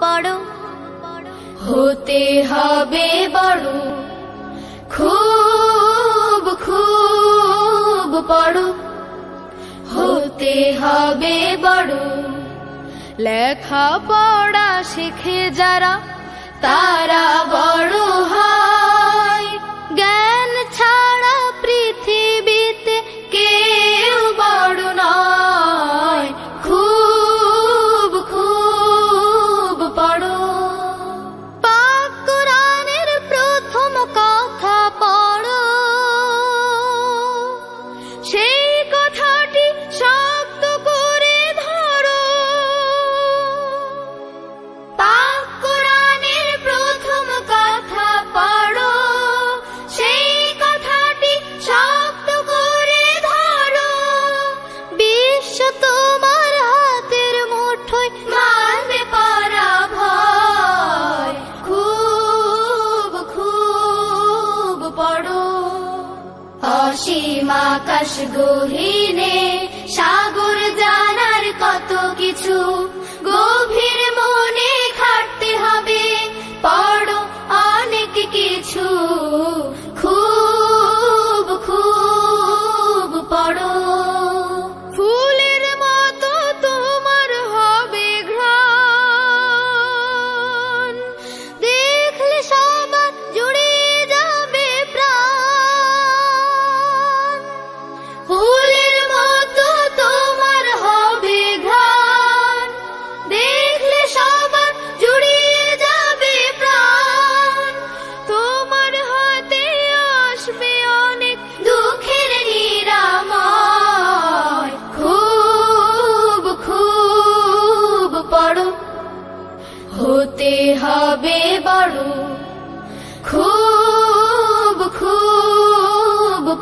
বড়। হতে হবে বড়। খুব খুব বড়। হতে হবে বড়। লেখা পড়া শিখে যারা, তারা বড় হয়।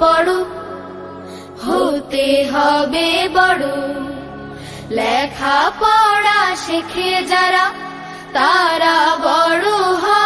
বড় হতে হবে বড়। লেখা পড়া শিখে যারা তারা বড় হয়।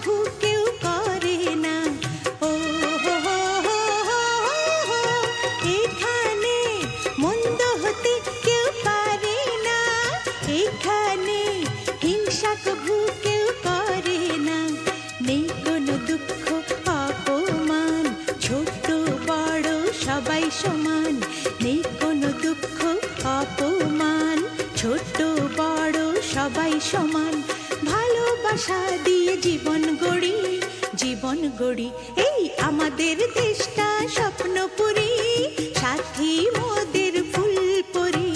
प्रभु के দিয়ে জীবন গড়ি জীবন গড়ি। এই আমাদের দেশটা স্বপ্নপুরী সাথী মোদের ফুল পরি।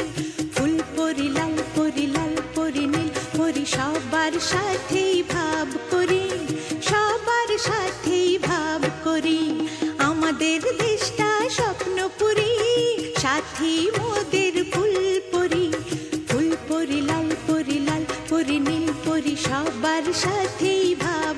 ফুল পরি, লাল পরি লাল পরি, নীল পরি, সবার সাথেই ভাব করি। वर्षी भ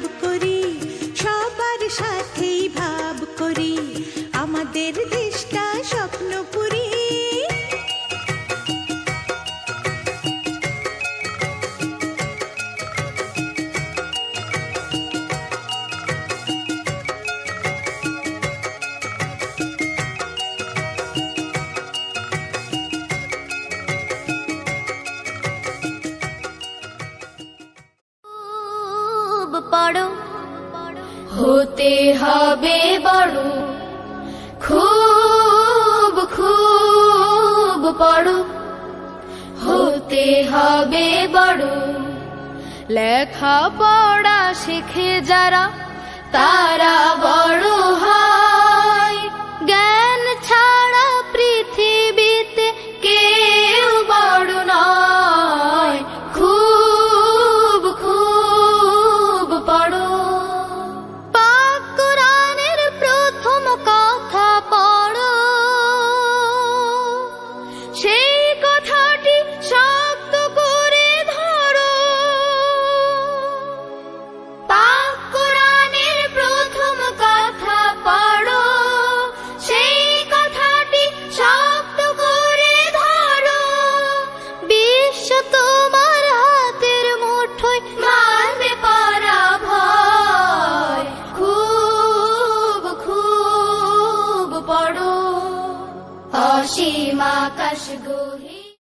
খুব পড়ো হতে হবে বড়। খুব খুব পড়ো হতে হবে বড়। লেখা পড়া শিখে যারা, তারা বড় হয়। জ্ঞান ছাড়া পৃথিবীতে কেউ বড় নয়।